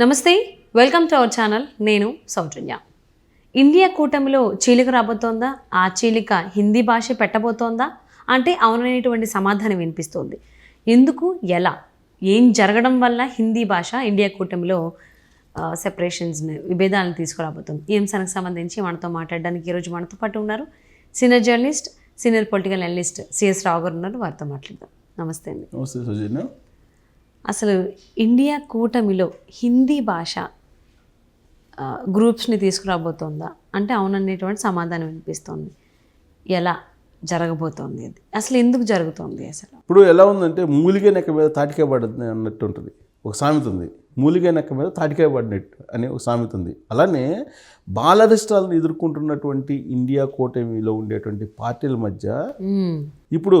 నమస్తే welcome to our channel. నేను సౌజన్య. India కూటమిలో చీలిక రాబోతోందా? ఆ చీలిక హిందీ భాష పెట్టబోతోందా? అంటే అవుననేటువంటి సమాధానం వినిపిస్తోంది. ఎందుకు? ఎలా? ఏం జరగడం వల్ల హిందీ భాష ఇండియా కూటమిలో సెపరేషన్స్ విభేదాలను తీసుకురాబోతుంది? ఈ అంశానికి సంబంధించి మనతో మాట్లాడడానికి ఈరోజు మనతో పాటు ఉన్నారు senior journalist senior political analyst C S Rao garu ఉన్నారు. వారితో మాట్లాడదాం. నమస్తే అండి. నమస్తే అసలు ఇండియా కూటమిలో హిందీ భాష గ్రూప్స్ని తీసుకురాబోతోందా? అంటే అవుననేటువంటి సమాధానం వినిపిస్తోంది. ఎలా జరగబోతోంది అది? అసలు ఎందుకు జరుగుతోంది అసలు? ఇప్పుడు ఎలా ఉందంటే మూలిగే నెక్క మీద తాటికాయ పడుతుంది అన్నట్టు ఉంటుంది. ఒక సామెత ఉంది. మూలిగే నెక్క మీద తాటికాయ పడినట్టు అనే ఒక సామెత ఉంది. అలానే బాలరిష్టాలను ఎదుర్కొంటున్నటువంటి ఇండియా కూటమిలో ఉండేటువంటి పార్టీల మధ్య. ఇప్పుడు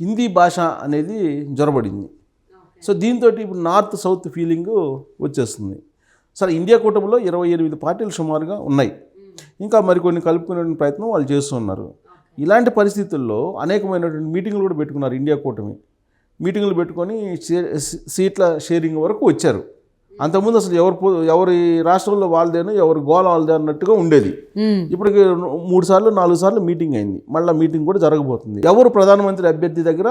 హిందీ భాష అనేది జ్వరబడింది సో దీంతో ఇప్పుడు నార్త్ సౌత్ ఫీలింగ్ వచ్చేస్తుంది. సరే ఇండియా కూటమిలో ఇరవై ఎనిమిది పార్టీలు సుమారుగా ఉన్నాయి. ఇంకా మరికొన్ని కలుపుకునే ప్రయత్నం వాళ్ళు చేస్తున్నారు ఇలాంటి పరిస్థితుల్లో అనేకమైనటువంటి మీటింగ్లు కూడా పెట్టుకున్నారు ఇండియా కూటమి. మీటింగ్లు పెట్టుకొని సీట్ల షేరింగ్ వరకు వచ్చారు. అంతకుముందు అసలు ఎవరు ఎవరి రాష్ట్రంలో వాళ్ళదేనో ఎవరి గోల వాళ్ళదే అన్నట్టుగా ఉండేది. ఇప్పటికి మూడు సార్లు నాలుగు సార్లు మీటింగ్ అయింది. మళ్ళీ మీటింగ్ కూడా జరగబోతుంది. ఎవరు ప్రధానమంత్రి అభ్యర్థి దగ్గర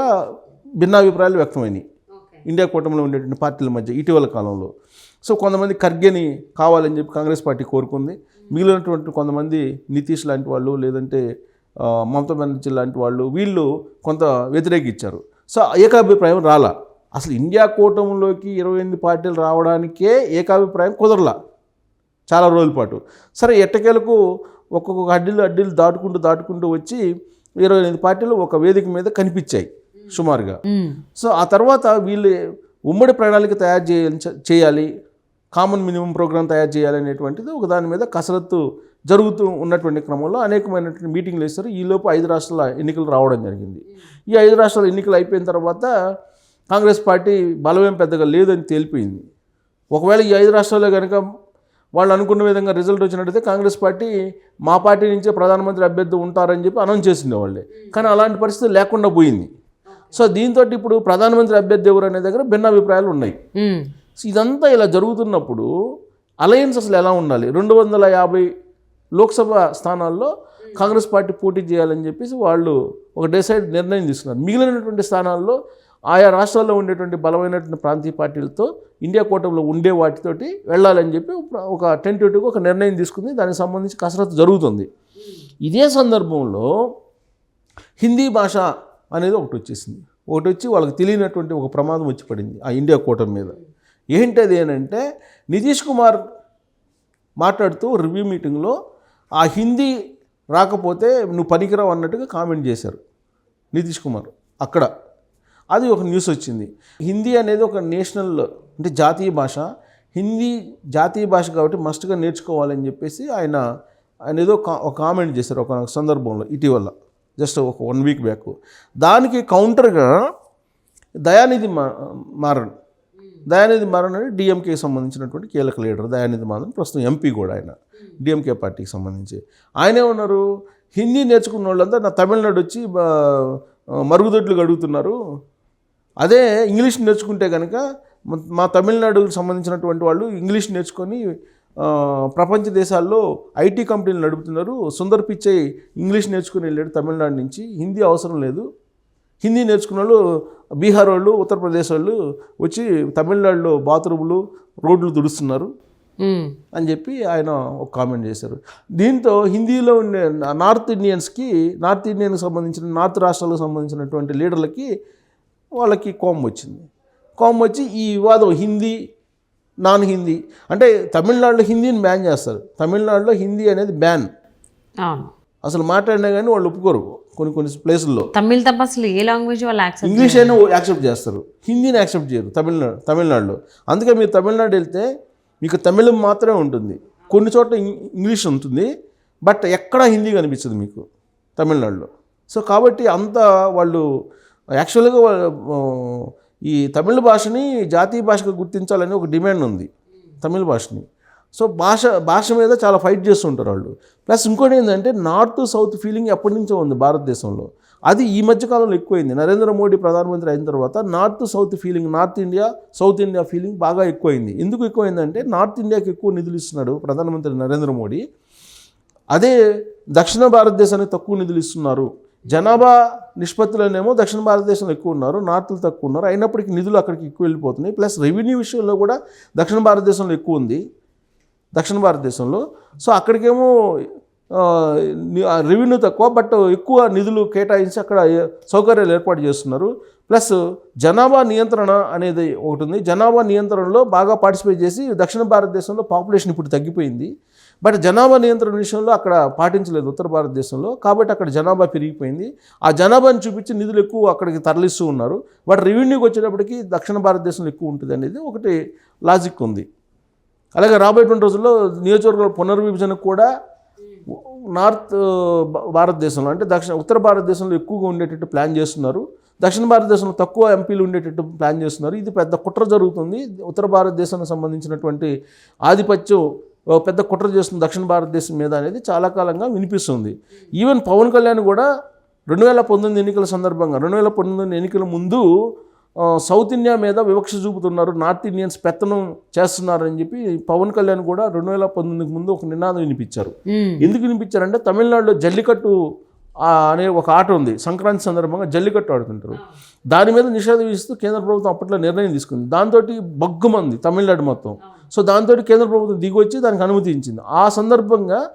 భిన్నాభిప్రాయాలు వ్యక్తమైనాయి. ఇండియా కూటమిలో ఉండేటువంటి పార్టీల మధ్య ఇటీవల కాలంలో. సో కొంతమంది ఖర్గేని కావాలని చెప్పి కాంగ్రెస్ పార్టీ కోరుకుంది. మిగిలినటువంటి కొంతమంది నితీష్ లాంటి వాళ్ళు లేదంటే మమతా బెనర్జీ లాంటి వాళ్ళు వీళ్ళు కొంత వ్యతిరేకించారు సో ఏకాభిప్రాయం రాలా. అసలు ఇండియా కూటమిలోకి ఇరవై ఎనిమిది పార్టీలు రావడానికే ఏకాభిప్రాయం కుదరలా. చాలా రోజుల పాటు. సరే ఎట్టకేలకు ఒక్కొక్క అడ్డీలు అడ్డీలు దాటుకుంటూ దాటుకుంటూ వచ్చి ఇరవై ఎనిమిది పార్టీలు ఒక వేదిక మీద కనిపించాయి. సుమారుగా. సో ఆ తర్వాత వీళ్ళు ఉమ్మడి ప్రణాళిక తయారు చేయాలి చేయాలి కామన్ మినిమం ప్రోగ్రామ్ తయారు చేయాలి అనేటువంటిది ఒక దాని మీద కసరత్తు జరుగుతూ ఉన్నటువంటి క్రమంలో అనేకమైనటువంటి మీటింగ్లు వేస్తారు ఈలోపు ఐదు రాష్ట్రాల ఎన్నికలు రావడం జరిగింది. ఈ ఐదు రాష్ట్రాల ఎన్నికలు అయిపోయిన తర్వాత కాంగ్రెస్ పార్టీ బలమేం పెద్దగా లేదని తేలిపోయింది. ఒకవేళ ఈ ఐదు రాష్ట్రాల్లో కనుక వాళ్ళు అనుకున్న విధంగా రిజల్ట్ వచ్చినట్టయితే కాంగ్రెస్ పార్టీ మా పార్టీ నుంచే ప్రధానమంత్రి అభ్యర్థి ఉంటారని చెప్పి అనౌన్స్ చేసిండే వాళ్ళే. కానీ అలాంటి పరిస్థితి లేకుండా పోయింది. సో దీంతో ఇప్పుడు ప్రధానమంత్రి అభ్యర్థి ఎవరు అనే దగ్గర భిన్నాభిప్రాయాలు ఉన్నాయి. మ్మ్. సో ఇదంతా ఇలా జరుగుతున్నప్పుడు అలయన్స్ అసలు ఎలా ఉండాలి? రెండు వందల యాభై లోక్సభ స్థానాల్లో కాంగ్రెస్ పార్టీ పోటీ చేయాలని చెప్పేసి వాళ్ళు ఒక డిసైడ్ నిర్ణయం తీసుకున్నారు. మిగిలినటువంటి స్థానాల్లో ఆయా రాష్ట్రాల్లో ఉండేటువంటి బలమైనటువంటి ప్రాంతీయ పార్టీలతో ఇండియా కూటమిలో ఉండే వాటితోటి వెళ్ళాలని చెప్పి ఒక టెంటేటివ్గా ఒక నిర్ణయం తీసుకుంది. దానికి సంబంధించి కసరత్తు జరుగుతుంది. ఇదే సందర్భంలో హిందీ భాష అనేది ఒకటి వచ్చేసింది. ఒకటి వచ్చి వాళ్ళకి తెలియనటువంటి ఒక ప్రమాదం వచ్చి పడింది ఆ ఇండియా కూటమి మీద. ఏంటది అంటే నితీష్ కుమార్ మాట్లాడుతూ రివ్యూ మీటింగ్లో ఆ హిందీ రాకపోతే నువ్వు పనికిరావు అన్నట్టుగా కామెంట్ చేశారు నితీష్ కుమార్ అక్కడ. అది ఒక న్యూస్ వచ్చింది. హిందీ అనేది ఒక నేషనల్ అంటే జాతీయ భాష. హిందీ జాతీయ భాష కాబట్టి మస్ట్గా నేర్చుకోవాలని చెప్పేసి ఆయన ఆయన ఏదో కా- ఒక కామెంట్ చేశారు ఒక సందర్భంలో ఇటీవల. జస్ట్ ఒక వన్ వీక్ బ్యాక్ దానికి కౌంటర్గా దయానిధి మా మారన్. దయానిధి మారన్ అంటే డిఎంకేకి సంబంధించినటువంటి కీలక లీడర్. దయానిధి మారన్ ప్రస్తుతం ఎంపీ కూడా ఆయన. డిఎంకే పార్టీకి సంబంధించి. ఆయనే ఉన్నారు హిందీ నేర్చుకున్న వాళ్ళంతా నా తమిళనాడు వచ్చి మరుగుదొడ్లు అడుగుతున్నారు అదే ఇంగ్లీష్ నేర్చుకుంటే కనుక మా తమిళనాడుకు సంబంధించినటువంటి వాళ్ళు ఇంగ్లీష్ నేర్చుకొని ప్రపంచ దేశాల్లో ఐటీ కంపెనీలు నడుపుతున్నారు. సుందర్ పిచ్చై ఇంగ్లీష్ నేర్చుకుని వెళ్ళాడు తమిళనాడు నుంచి. హిందీ అవసరం లేదు. హిందీ నేర్చుకున్న వాళ్ళు బీహార్ వాళ్ళు ఉత్తరప్రదేశ్ వాళ్ళు వచ్చి తమిళనాడులో బాత్రూములు రోడ్లు తుడుస్తున్నారు మ్మ్. అని చెప్పి ఆయన ఒక కామెంట్ చేశారు. దీంతో హిందీలో ఉండే నార్త్ ఇండియన్స్కి నార్త్ ఇండియన్కి సంబంధించిన నార్త్ రాష్ట్రాలకు సంబంధించినటువంటి లీడర్లకి వాళ్ళకి కోపం వచ్చింది. కోపం వచ్చి ఈ వివాదం హిందీ నాన్ హిందీ. అంటే తమిళనాడులో హిందీని బ్యాన్ చేస్తారు. తమిళనాడులో హిందీ అనేది బ్యాన్ అసలు మాట్లాడినా కానీ వాళ్ళు ఒప్పుకోరు. కొన్ని కొన్ని ప్లేసుల్లో తమిళ్ తప్ప అసలు ఏ లాంగ్వేజ్ వాళ్ళు యాక్సెప్ట్ ఇంగ్లీష్ అయినా యాక్సెప్ట్ చేస్తారు. హిందీని యాక్సెప్ట్ చేయరు తమిళనాడు తమిళనాడులో. అందుకే మీరు తమిళనాడు వెళ్తే మీకు తమిళం మాత్రమే ఉంటుంది. కొన్ని చోట్ల ఇంగ్- ఇంగ్లీష్ ఉంటుంది. బట్ ఎక్కడా హిందీ కనిపించదు మీకు తమిళనాడులో. సో కాబట్టి అంత వాళ్ళు యాక్చువల్గా ఈ తమిళ భాషని జాతీయ భాషగా గుర్తించాలని ఒక డిమాండ్ ఉంది తమిళ భాషని. సో భాష భాష మీద చాలా ఫైట్ చేస్తుంటారు వాళ్ళు. ప్లస్ ఇంకోటి ఏంటంటే నార్త్ సౌత్ ఫీలింగ్ ఎప్పటి నుంచో ఉంది భారతదేశంలో. అది ఈ మధ్య కాలంలో ఎక్కువైంది. నరేంద్ర మోడీ ప్రధానమంత్రి అయిన తర్వాత north south feeling north India south India feeling బాగా ఎక్కువైంది. ఎందుకు ఎక్కువైందంటే నార్త్ ఇండియాకి ఎక్కువ నిధులు ఇస్తున్నాడు ప్రధానమంత్రి నరేంద్ర మోడీ. అదే దక్షిణ భారతదేశానికి తక్కువ నిధులు ఇస్తున్నారు. జనాభా నిష్పత్తిలోనేమో దక్షిణ భారతదేశంలో ఎక్కువ ఉన్నారు నార్త్లు తక్కువ ఉన్నారు. అయినప్పటికీ నిధులు అక్కడికి ఎక్కువ వెళ్ళిపోతున్నాయి. ప్లస్ రెవెన్యూ విషయంలో కూడా దక్షిణ భారతదేశంలో ఎక్కువ ఉంది. దక్షిణ భారతదేశంలో. సో అక్కడికేమో రెవెన్యూ తక్కువ బట్ ఎక్కువ నిధులు కేటాయించి అక్కడ సౌకర్యాలు ఏర్పాటు చేస్తున్నారు. ప్లస్ జనాభా నియంత్రణ అనేది ఒకటి ఉంది. జనాభా నియంత్రణలో బాగా పార్టిసిపేట్ చేసి దక్షిణ భారతదేశంలో పాపులేషన్ ఇప్పుడు తగ్గిపోయింది. బట్ జనాభా నియంత్రణ విషయంలో అక్కడ పాటించలేదు ఉత్తర భారతదేశంలో. కాబట్టి అక్కడ జనాభా పెరిగిపోయింది. ఆ జనాభాని చూపించి నిధులు ఎక్కువ అక్కడికి తరలిస్తూ ఉన్నారు. బట్ రెవెన్యూకి వచ్చేటప్పటికి దక్షిణ భారతదేశంలో ఎక్కువ ఉంటుంది అనేది ఒకటి లాజిక్ ఉంది. అలాగే రాబోయేటువంటి రోజుల్లో నియోజకవర్గాల పునర్విభజనకు కూడా నార్త్ భారతదేశంలో అంటే దక్షిణ ఉత్తర భారతదేశంలో ఎక్కువగా ఉండేటట్టు ప్లాన్ చేస్తున్నారు. దక్షిణ భారతదేశంలో తక్కువ ఎంపీలు ఉండేటట్టు ప్లాన్ చేస్తున్నారు. ఇది పెద్ద కుట్ర జరుగుతుంది. ఉత్తర భారతదేశానికి సంబంధించినటువంటి ఆధిపత్యం పెద్ద కుట్ర చేస్తుంది దక్షిణ భారతదేశం మీద అనేది చాలా కాలంగా వినిపిస్తుంది. ఈవెన్ పవన్ కళ్యాణ్ కూడా రెండు వేల పంతొమ్మిది ఎన్నికల సందర్భంగా రెండు వేల పంతొమ్మిది ఎన్నికల ముందు సౌత్ ఇండియా మీద వివక్ష చూపుతున్నారు నార్త్ ఇండియన్స్ పెత్తనం చేస్తున్నారని చెప్పి పవన్ కళ్యాణ్ కూడా రెండు వేల పంతొమ్మిదికి ముందు ఒక నినాదం వినిపించారు. ఎందుకు వినిపించారంటే తమిళనాడులో జల్లికట్టు అనే ఒక ఆట ఉంది. సంక్రాంతి సందర్భంగా జల్లికట్టు ఆడుతుంటారు. దాని మీద నిషేధం విధిస్తూ కేంద్ర ప్రభుత్వం అప్పట్లో నిర్ణయం తీసుకుంది. దాంతో బగ్గుమంది తమిళనాడు మొత్తం. సో దాంతో కేంద్ర ప్రభుత్వం దిగొచ్చి దానికి అనుమతించింది. ఆ సందర్భంగా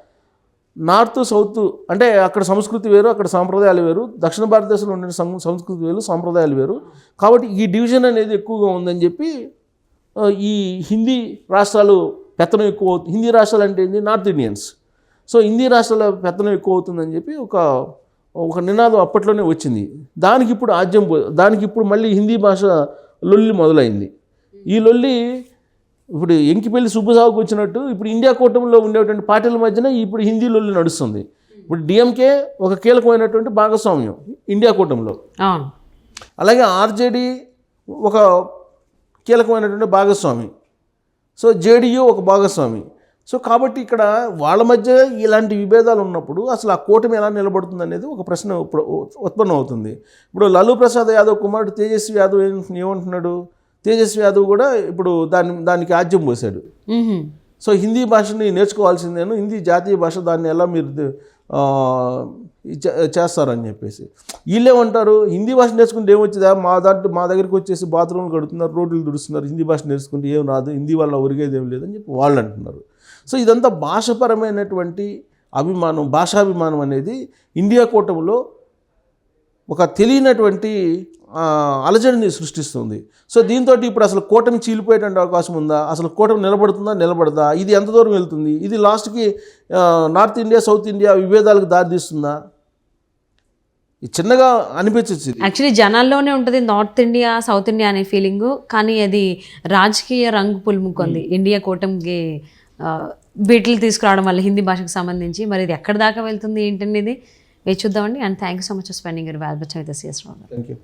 నార్త్ సౌత్ అంటే అక్కడ సంస్కృతి వేరు అక్కడ సాంప్రదాయాలు వేరు. దక్షిణ భారతదేశంలో ఉండే సం- సంస్కృతి వేరు సాంప్రదాయాలు వేరు. కాబట్టి ఈ డివిజన్ అనేది ఎక్కువగా ఉందని చెప్పి ఈ హిందీ రాష్ట్రాలు పెత్తనం ఎక్కువ అవుతుంది హిందీ రాష్ట్రాలు అంటే ఏంటి నార్త్ ఇండియన్స్. సో హిందీ రాష్ట్రాల పెత్తనం ఎక్కువ అవుతుందని చెప్పి ఒక ఒక నినాదం అప్పట్లోనే వచ్చింది. దానికి ఇప్పుడు ఆద్యం దానికి ఇప్పుడు మళ్ళీ హిందీ భాష లొల్లి మొదలైంది. ఈ లొల్లి ఇప్పుడు ఎంకిపల్లి సుబ్బుసాగుకు వచ్చినట్టు ఇప్పుడు ఇండియా కూటమిలో ఉండేటువంటి పార్టీల మధ్యన ఇప్పుడు హిందీ లొల్లి నడుస్తుంది. ఇప్పుడు డిఎంకే ఒక కీలకమైనటువంటి భాగస్వామ్యం ఇండియా కూటమిలో. అలాగే ఆర్జేడీ ఒక కీలకమైనటువంటి భాగస్వామి. సో జేడీయూ ఒక భాగస్వామి. సో కాబట్టి ఇక్కడ వాళ్ళ మధ్య ఇలాంటి విభేదాలు ఉన్నప్పుడు అసలు ఆ కూటమి ఎలా నిలబడుతుంది అనేది ఒక ప్రశ్న ఉత్పన్నం అవుతుంది ఇప్పుడు లాలూ ప్రసాద్ యాదవ్ కుమారుడు తేజస్వి యాదవ్ ఏమంటున్నాడు? తేజస్వి యాదవ్ కూడా ఇప్పుడు దాన్ని దానికి ఆజ్యం పోశాడు. సో హిందీ భాషని నేర్చుకోవాల్సిందేను హిందీ జాతీయ భాష దాన్ని ఎలా మీరు చేస్తారని చెప్పేసి. వీళ్ళేమంటారు హిందీ భాష నేర్చుకుంటే ఏమొచ్చిందా? మా దాంట్లో మా దగ్గరికి వచ్చేసి బాత్రూమ్లు కడుతున్నారు రోడ్లు దుడుస్తున్నారు హిందీ భాష నేర్చుకుంటే ఏం రాదు హిందీ వల్ల ఒరిగేది ఏం లేదని చెప్పి వాళ్ళు అంటున్నారు. సో ఇదంతా భాషపరమైనటువంటి అభిమానం భాషాభిమానం అనేది ఇండియా కూటమిలో ఒక తెలియనటువంటి అలజడిని సృష్టిస్తుంది. సో దీంతో ఇప్పుడు అసలు కూటమి చీలిపోయేటువంటి అవకాశం ఉందా? అసలు కూటమి నిలబడుతుందా? నిలబడదా? ఇది ఎంత దూరం వెళ్తుంది? ఇది లాస్ట్కి నార్త్ ఇండియా సౌత్ ఇండియా విభేదాలకు దారితీస్తుందా ఇది చిన్నగా అనిపించచ్చు యాక్చువల్లీ జనాల్లోనే ఉంటుంది నార్త్ ఇండియా సౌత్ ఇండియా అనే ఫీలింగ్. కానీ అది రాజకీయ రంగు పులుముకుంది. ఇండియా కూటమికి బీట్లు తీసుకురావడం వల్ల హిందీ భాషకు సంబంధించి. మరి ఇది ఎక్కడి దాకా వెళ్తుంది ఏంటనేది వేచి చూద్దామండి. And thank you so much for spending your valuable with C S Rao thank you